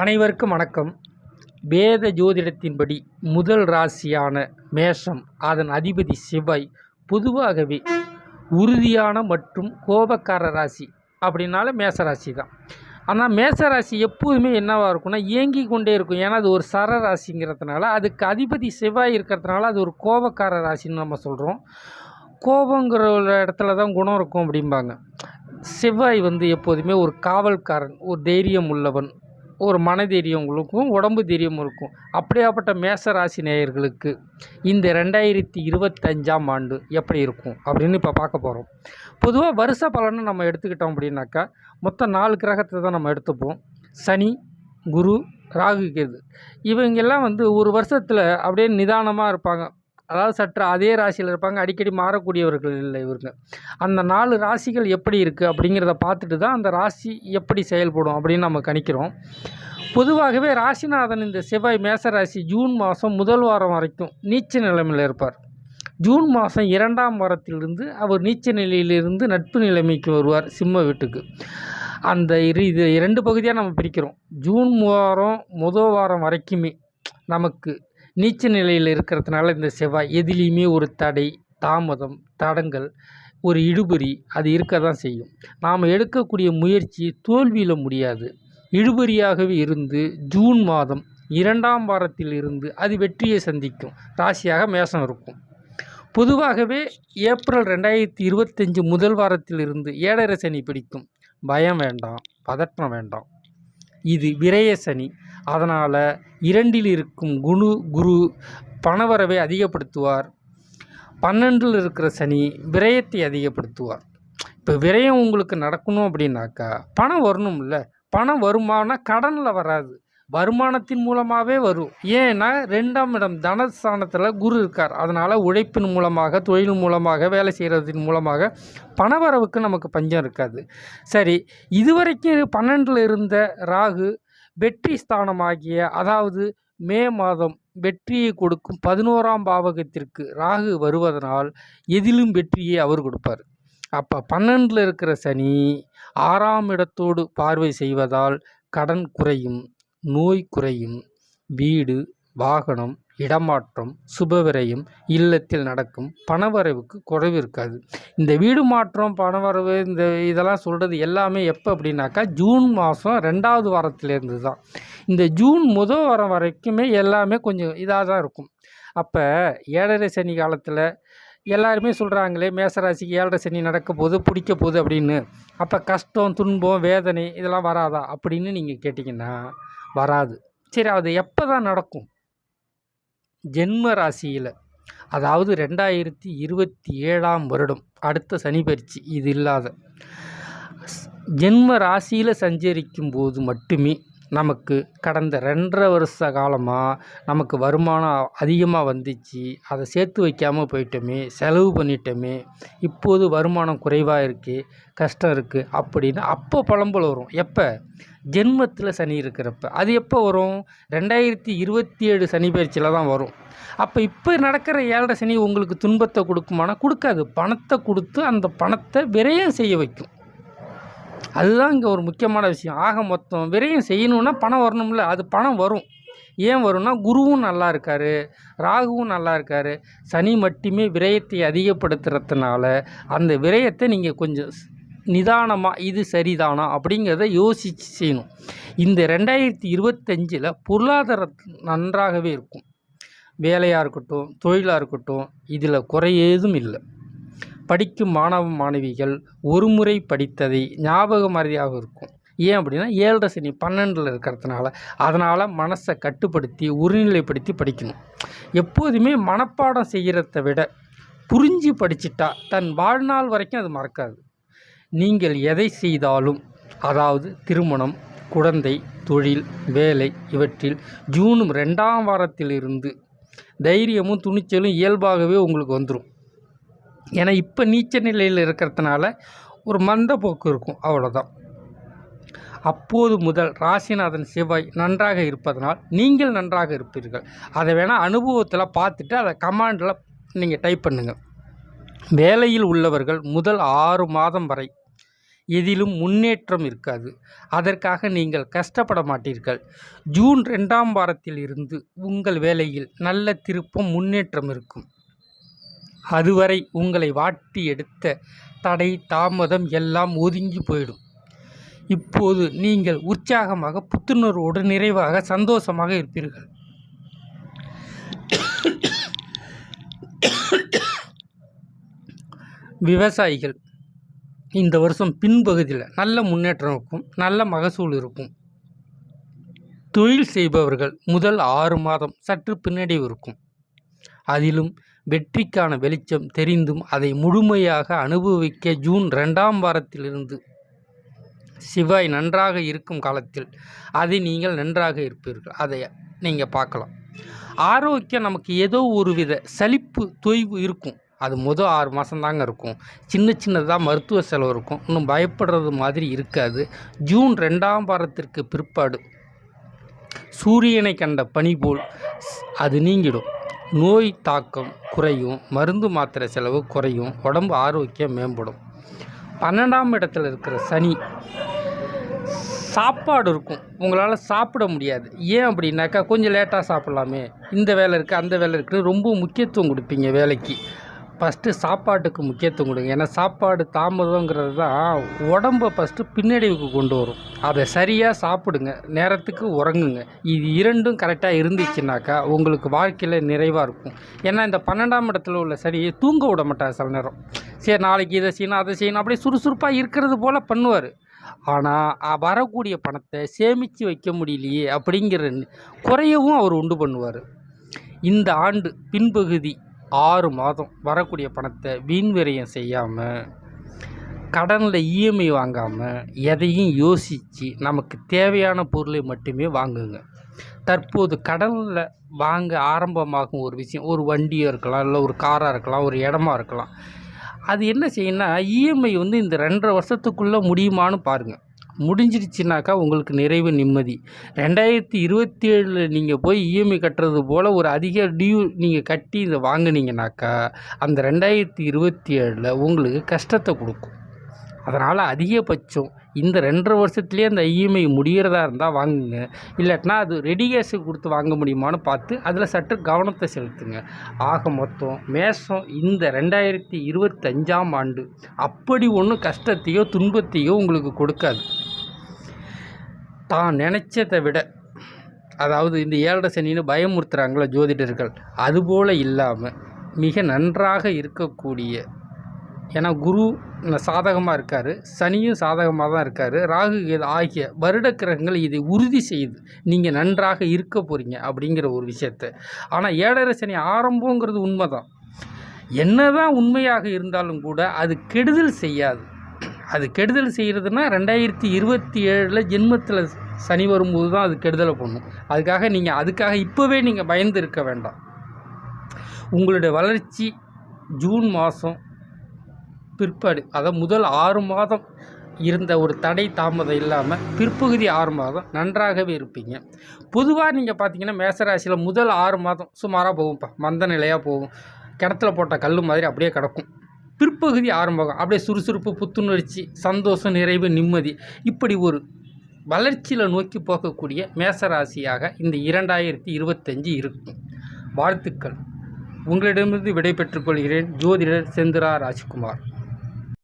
அனைவருக்கும் வணக்கம். வேத ஜோதிடத்தின்படி முதல் ராசியான மேஷம் அதன் அதிபதி செவ்வாய் பொதுவாகவே உறுதியான மற்றும் கோபக்கார ராசி அப்படின்னால மேச ராசி தான். ஆனால் மேச ராசி எப்போதுமே என்னவாக இருக்கும்னா இயங்கி கொண்டே இருக்கும். ஏன்னா அது ஒரு சர ராசிங்கிறதுனால அதுக்கு அதிபதி செவ்வாய் இருக்கிறதுனால அது ஒரு கோபக்கார ராசின்னு நம்ம சொல்கிறோம் கோபங்கிற ஒரு இடத்துல தான் குணம் இருக்கும் அப்படிம்பாங்க. செவ்வாய் வந்து எப்போதுமே ஒரு காவல்காரன் ஒரு தைரியம் உள்ளவன் ஒரு மனதைரியங்களுக்கும் உடம்பு தைரியம் இருக்கும். அப்படியாப்பட்ட மேச ராசி நேயர்களுக்கு இந்த ரெண்டாயிரத்தி இருபத்தஞ்சாம் ஆண்டு எப்படி இருக்கும் அப்படின்னு இப்போ பார்க்க போகிறோம் பொதுவாக வருஷ பலனை நம்ம எடுத்துக்கிட்டோம் அப்படின்னாக்கா மொத்தம் நாலு கிரகத்தை தான் நம்ம எடுத்துப்போம். சனி குரு ராகு கேது. இவங்கெல்லாம் வந்து ஒரு வருஷத்தில் அப்படியே நிதானமாக இருப்பாங்க. அதாவது சற்று அதே ராசியில் இருப்பாங்க. அடிக்கடி மாறக்கூடியவர்கள் இல்லை இவருங்க அந்த நாலு ராசிகள் எப்படி இருக்குது அப்படிங்கிறத பார்த்துட்டு தான் அந்த ராசி எப்படி செயல்படும் அப்படின்னு நம்ம கணிக்கிறோம். பொதுவாகவே ராசிநாதன் இந்த செவ்வாய் மேச ராசி ஜூன் மாதம் முதல் வாரம் வரைக்கும் நீச்ச நிலைமையில் இருப்பார். ஜூன் மாதம் இரண்டாம் வாரத்திலிருந்து அவர் நீச்ச நிலையிலிருந்து நட்பு நிலைமைக்கு வருவார் சிம்ம வீட்டுக்கு. அந்த இரு இது இரண்டு பகுதியாக நம்ம பிரிக்கிறோம். ஜூன் வாரம் முதல் வாரம் வரைக்குமே நமக்கு நீச்ச நிலையில் இருக்கிறதுனால இந்த செவ்வாய் எதிலையுமே ஒரு தடை தாமதம் தடங்கள் ஒரு இழுபறி அது இருக்க தான் செய்யும். நாம் எடுக்கக்கூடிய முயற்சி தோல்வியில் முடியாது. இழுபறியாகவே இருந்து ஜூன் மாதம் இரண்டாம் வாரத்தில் இருந்து அது வெற்றியை சந்திக்கும். ராசியாக மேசம் இருக்கும். பொதுவாகவே ஏப்ரல் ரெண்டாயிரத்தி இருபத்தஞ்சி முதல் வாரத்தில் இருந்து ஏழரை சனி பிடிக்கும். பயம் வேண்டாம் பதற்றம் வேண்டாம். இது விரய சனி. அதனால் இரண்டில் இருக்கும் குணு குரு பணவரவை அதிகப்படுத்துவார். பன்னெண்டில் இருக்கிற சனி விரயத்தை அதிகப்படுத்துவார். இப்போ விரயம் உங்களுக்கு நடக்கணும் அப்படின்னாக்கா பணம் வரணும்ல. பணம் வருமானா கடனில் வராது. வருமானத்தின் மூலமாகவே வரும். ஏன்னா ரெண்டாம் இடம் தனஸ்தானத்தில் குரு இருக்கார். அதனால் உழைப்பின் மூலமாக தொழில் மூலமாக வேலை செய்கிறதின் மூலமாக பணவரவுக்கு நமக்கு பஞ்சம் இருக்காது. சரி இதுவரைக்கும் பன்னெண்டில் இருந்த ராகு வெற்றி ஸ்தானமாகிய அதாவது மே மாதம் வெற்றியை கொடுக்கும் பதினோராம் பாவகத்திற்கு ராகு வருவதனால் எதிலும் வெற்றியை அவர் கொடுப்பார். அப்போ பன்னெண்டில் இருக்கிற சனி ஆறாம் இடத்தோடு பார்வை செய்வதால் கடன் குறையும். நோய் குறையும். வீடு வாகனம் இடமாற்றம் சுபவிரயம் இல்லத்தில் நடக்கும் பணவரவுக்கு குறைவு இருக்காது. இந்த வீடு மாற்றம் பணவரவு இந்த இதெல்லாம் சொல்கிறது எல்லாமே எப்போ அப்படின்னாக்கா ஜூன் மாதம் ரெண்டாவது வாரத்திலேருந்து தான். இந்த ஜூன் முதல் வாரம் வரைக்குமே எல்லாமே கொஞ்சம் இதாக தான் இருக்கும். அப்போ ஏழரை சனி காலத்தில் எல்லாருமே சொல்கிறாங்களே மேசராசிக்கு ஏழரை சனி நடக்க போது பிடிக்க போகுது அப்படின்னு. அப்போ கஷ்டம் துன்பம் வேதனை இதெல்லாம் வராதா அப்படின்னு நீங்கள் கேட்டிங்கன்னா வராது. சரி அது எப்போ தான் நடக்கும்? ஜென்ம ராசியில். அதாவது ரெண்டாயிரத்தி இருபத்தி ஏழாம் வருடம். அடுத்த சனி பயிற்சி இது இல்லாத. ஜென்ம ராசியில் சஞ்சரிக்கும் போது மட்டுமே நமக்கு கடந்த ரெண்டரை வருஷ காலமாக நமக்கு வருமானம் அதிகமாக வந்துச்சு. அதை சேர்த்து வைக்காமல் போயிட்டோமே செலவு பண்ணிட்டோமே இப்போது வருமானம் குறைவாக இருக்குது கஷ்டம் இருக்குது அப்படின்னு அப்போ பழம்பல் வரும். எப்போ? ஜென்மத்தில் சனி இருக்கிறப்ப. அது எப்போ வரும்? ரெண்டாயிரத்தி இருபத்தி ஏழு சனி பயிற்சியில் தான் வரும். அப்போ இப்போ நடக்கிற ஏழரை சனி உங்களுக்கு துன்பத்தை கொடுக்குமானா கொடுக்காது. பணத்தை கொடுத்து அந்த பணத்தை விரயம் செய்ய வைக்கும். அதுதான் இங்கே ஒரு முக்கியமான விஷயம். ஆக மொத்தம் விரயம் செய்யணுன்னா பணம் வரணும்ல. அது பணம் வரும். ஏன் வரும்னா குருவும் நல்லா இருக்கார் ராகுவும் நல்லா இருக்கார். சனி மட்டுமே விரயத்தை அதிகப்படுத்துறதுனால அந்த விரயத்தை நீங்கள் கொஞ்சம் நிதானமாக இது சரிதானா அப்படிங்கிறத யோசித்து செய்யணும். இந்த ரெண்டாயிரத்தி இருபத்தஞ்சில் பொருளாதாரம் நன்றாகவே இருக்கும். வேலையாக இருக்கட்டும் தொழிலாக இருக்கட்டும் இதில் குறையேதும் இல்லை. படிக்கும் மாணவ மாணவிகள் ஒரு முறை படித்ததை ஞாபக மறதியாக இருக்கும். ஏன் அப்படின்னா ஏழரை சனி பன்னெண்டில் இருக்கிறதுனால அதனால் மனசை கட்டுப்படுத்தி ஒருநிலைப்படுத்தி படிக்கணும். எப்போதுமே மனப்பாடம் செய்கிறத விட புரிஞ்சு படிச்சிட்டா தன் வாழ்நாள் வரைக்கும் அது மறக்காது. நீங்கள் எதை செய்தாலும் அதாவது திருமணம் குழந்தை தொழில் வேலை இவற்றில் ஜூன் ரெண்டாம் வாரத்திலிருந்து தைரியமும் துணிச்சலும் இயல்பாகவே உங்களுக்கு வந்துடும் ஏன்னா இப்போ நீச்ச நிலையில் இருக்கிறதுனால ஒரு மந்த போக்கு இருக்கும். அவ்வளோதான் அப்போது முதல் ராசிநாதன் செவ்வாய் நன்றாக இருப்பதனால் நீங்கள் நன்றாக இருப்பீர்கள். அதை வேணால் அனுபவத்தில் பார்த்துட்டு அதை கமாண்டில் நீங்கள் டைப் பண்ணுங்கள் வேலையில் உள்ளவர்கள் முதல் ஆறு மாதம் வரை எதிலும் முன்னேற்றம் இருக்காது. அதற்காக நீங்கள் கஷ்டப்பட மாட்டீர்கள். ஜூன் ரெண்டாம் வாரத்தில் இருந்து உங்கள் வேலையில் நல்ல திருப்பம் முன்னேற்றம் இருக்கும். அதுவரை உங்களை வாட்டி எடுத்த தடை தாமதம் எல்லாம் ஒதுங்கி போயிடும். இப்போது நீங்கள் உற்சாகமாக புத்துணர்வோடு நிறைவாக சந்தோஷமாக இருப்பீர்கள். விவசாயிகள் இந்த வருஷம் பின்பகுதியில் நல்ல முன்னேற்றம் இருக்கும் நல்ல மகசூல் இருக்கும். தொழில் செய்பவர்கள் முதல் ஆறு மாதம் சற்று பின்னடைவு இருக்கும். அதிலும் வெற்றிக்கான வெளிச்சம் தெரிந்தும் அதை முழுமையாக அனுபவிக்க ஜூன் ரெண்டாம் வாரத்திலிருந்து சிவாய் நன்றாக இருக்கும் காலத்தில் அதை நீங்கள் நன்றாக இருப்பீர்கள். அதை நீங்கள் பார்க்கலாம். ஆரோக்கியம் நமக்கு ஏதோ ஒரு வித சலிப்பு தொய்வு இருக்கும். அது மொதல் ஆறு மாதம் தாங்க இருக்கும். சின்ன சின்னதாக மருத்துவ செலவு இருக்கும். இன்னும் பயப்படுறது மாதிரி இருக்காது. ஜூன் ரெண்டாம் வாரத்திற்கு பிற்பாடு சூரியனை கண்ட பனி போல் அது நீங்கிடும். நோய் தாக்கம் குறையும் மருந்து மாத்திரை செலவு குறையும் உடம்பு ஆரோக்கியம் மேம்படும். பன்னெண்டாம் இடத்துல இருக்கிற சனி சாப்பாடு இருக்கும். உங்களால் சாப்பிட முடியாது. ஏன் அப்படின்னாக்கா கொஞ்சம் லேட்டாக சாப்பிட்லாமே. இந்த வேலை இருக்குது அந்த வேலை இருக்குன்னு ரொம்ப முக்கியத்துவம் கொடுப்பீங்க வேலைக்கு. ஃபஸ்ட்டு சாப்பாட்டுக்கு முக்கியத்துவம் கொடுங்க. ஏன்னா சாப்பாடு தாமதங்கிறது தான் உடம்பை ஃபஸ்ட்டு பின்னடைவுக்கு கொண்டு வரும். அதை சரியாக சாப்பிடுங்க. நேரத்துக்கு உறங்குங்க. இது இரண்டும் கரெக்டாக இருந்துச்சுனாக்கா உங்களுக்கு வாழ்க்கையில் நிறைவாக இருக்கும். ஏன்னா இந்த பன்னெண்டாம் இடத்துல உள்ள சரியை தூங்க விட மாட்டார் சில நேரம். சரி நாளைக்கு இதை செய்யணும் அதை செய்யணும் அப்படியே சுறுசுறுப்பாக இருக்கிறது போல் பண்ணுவார். ஆனால் வரக்கூடிய பணத்தை சேமித்து வைக்க முடியலையே அப்படிங்கிற குறையவும் அவர் உண்டு பண்ணுவார். இந்த ஆண்டு பின்பகுதி ஆறு மாதம் வரக்கூடிய பணத்தை வீண் விரயம் செய்யாமல் கடனில் இஎம்ஐ வாங்காமல் எதையும் யோசித்து நமக்கு தேவையான பொருளை மட்டுமே வாங்குங்க. தற்போது கடனில் வாங்க ஆரம்பமாகும் ஒரு விஷயம் ஒரு வண்டியாக இருக்கலாம் இல்லை ஒரு காராக இருக்கலாம் ஒரு இடமா இருக்கலாம். அது என்ன செய்யணும்னா இஎம்ஐ வந்து இந்த ரெண்டரை வருஷத்துக்குள்ளே முடியுமான்னு பாருங்கள் முடிஞ்சிடுச்சுனாக்கா உங்களுக்கு நிறைவு நிம்மதி. ரெண்டாயிரத்தி இருபத்தி ஏழில் நீங்கள் போய் இஎம்ஐ கட்டுறது போல் ஒரு அதிக டியூ நீங்கள் கட்டி இதை வாங்கினீங்கனாக்கா அந்த ரெண்டாயிரத்தி இருபத்தி ஏழில் உங்களுக்கு கஷ்டத்தை கொடுக்கும். அதனால் அதிகபட்சம் இந்த ரெண்டரை வருஷத்துலேயே அந்த இஎம்ஐ முடிகிறதா இருந்தால் வாங்குங்க. இல்லாட்டினா அது ரெடி கேஷு கொடுத்து வாங்க முடியுமான்னு பார்த்து அதில் சற்று கவனத்தை செலுத்துங்க. ஆக மொத்தம் மேஷம் இந்த ரெண்டாயிரத்தி இருபத்தஞ்சாம் ஆண்டு அப்படி ஒன்றும் கஷ்டத்தையோ துன்பத்தையோ உங்களுக்கு கொடுக்காது. தான் நினச்சதை விட அதாவது இந்த ஏழரை சனின்னு பயமுறுத்துகிறாங்களோ ஜோதிடர்கள் அதுபோல் இல்லாமல் மிக நன்றாக இருக்கக்கூடிய ஏன்னா குரு சாதகமாக இருக்கார் சனியும் சாதகமாக தான் இருக்கார் ராகு கேது ஆகிய வருட கிரகங்கள் இதை உறுதி செய்யுது நீங்கள் நன்றாக இருக்க போகிறீங்க அப்படிங்கிற ஒரு விஷயத்த. ஆனால் ஏழரை சனி ஆரம்பங்கிறது உண்மை தான் என்னதான் உண்மையாக இருந்தாலும் கூட அது கெடுதல் செய்யாது. அது கெடுதல் செய்கிறதுனா ரெண்டாயிரத்தி இருபத்தி ஏழில் ஜென்மத்தில் சனி வரும்போது தான் அது கெடுதலை பண்ணும். அதுக்காக நீங்கள் அதுக்காக இப்போவே நீங்கள் பயந்து இருக்க வேண்டாம். உங்களுடைய வளர்ச்சி ஜூன் மாதம் பிற்பாடு. அதாவது முதல் ஆறு மாதம் இருந்த ஒரு தடை தாமதம் இல்லாமல் பிற்பகுதி ஆறு மாதம் நன்றாகவே இருப்பீங்க. பொதுவாக நீங்கள் பார்த்தீங்கன்னா மேசராசியில் முதல் ஆறு மாதம் சுமாராக போகும்ப்பா. மந்த நிலையாக போகும். கிணத்துல போட்ட கல் மாதிரி அப்படியே கிடக்கும். பிற்பகுதி ஆரம்பம் அப்படியே சுறுசுறுப்பு புத்துணர்ச்சி சந்தோஷம் நிறைவு நிம்மதி இப்படி ஒரு வளர்ச்சியில் நோக்கி போகக்கூடிய மேசராசியாக இந்த இரண்டாயிரத்தி இருபத்தஞ்சு இருக்கும். வாழ்த்துக்கள். உங்களிடமிருந்து விடை பெற்றுக்கொள்கிறேன் ஜோதிடர் செந்திரா ராஜ்குமார்.